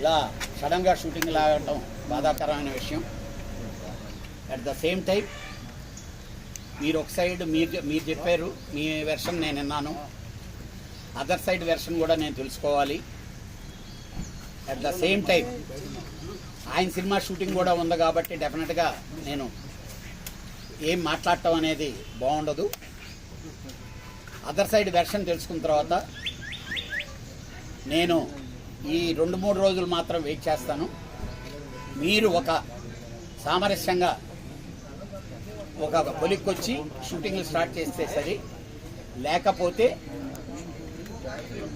ఇలా సడన్గా షూటింగ్ లాగటం బాధాకరమైన విషయం. అట్ ద సేమ్ టైం మీరు ఒక సైడ్ మీరు మీరు చెప్పారు మీ వెర్షన్ నేను విన్నాను. అదర్ సైడ్ వెర్షన్ కూడా నేను తెలుసుకోవాలి. అట్ ద సేమ్ టైం ఆయన సినిమా షూటింగ్ కూడా ఉంది కాబట్టి డెఫినెట్గా నేను ఏం మాట్లాడటం అనేది బాగుండదు. అదర్ సైడ్ వెర్షన్ తెలుసుకున్న తర్వాత నేను ఈ రెండు మూడు రోజులు మాత్రం వెయిట్ చేస్తాను. మీరు ఒక సామరస్యంగా ఒక కొలిక్కొచ్చి షూటింగ్లు స్టార్ట్ చేస్తే సరి. లేకపోతే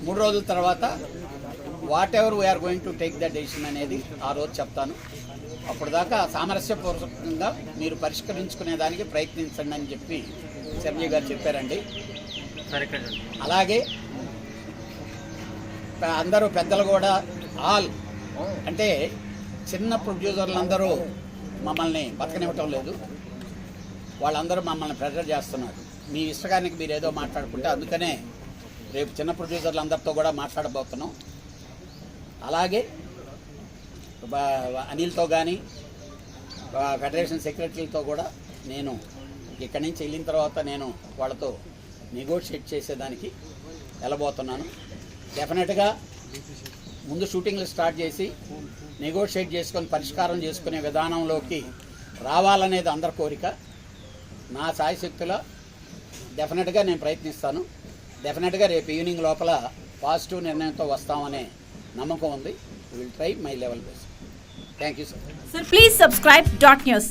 మూడు రోజుల తర్వాత whatever we are going to take the decision అనేది ఆ రోజు చెప్తాను. అప్పుడు దాకా సామరస్యపూర్వకంగా మీరు పరిష్కరించుకునే దానికి ప్రయత్నించండి అని చెప్పి చిరంజీవి గారు చెప్పారండి. అలాగే అందరూ పెద్దలు కూడా ఆల్ అంటే చిన్న ప్రొడ్యూసర్లు అందరూ మమ్మల్ని బతకనివ్వటం లేదు. వాళ్ళందరూ మమ్మల్ని ప్రెజర్ చేస్తున్నారు. మీ ఇష్టగానికి మీరు ఏదో మాట్లాడుకుంటే అందుకనే రేపు చిన్న ప్రొడ్యూసర్లు అందరితో కూడా మాట్లాడబోతున్నాం. అలాగే అనిల్తో కానీ ఫెడరేషన్ సెక్రటరీలతో కూడా నేను ఇక్కడి నుంచి వెళ్ళిన తర్వాత నేను వాళ్ళతో నెగోషియేట్ చేసేదానికి వెళ్ళబోతున్నాను. డెఫినెట్గా ముందు షూటింగ్లు స్టార్ట్ చేసి నెగోషియేట్ చేసుకొని పరిష్కారం చేసుకునే విధానంలోకి రావాలనేది అందరి కోరిక. నా సాయశక్తిలో డెఫినెట్గా నేను ప్రయత్నిస్తాను. డెఫినెట్గా రేపు ఈవినింగ్ లోపల పాజిటివ్ నిర్ణయంతో వస్తామనే నమ్మకం ఉంది. Will try my level best thank you sir sir please subscribe dot news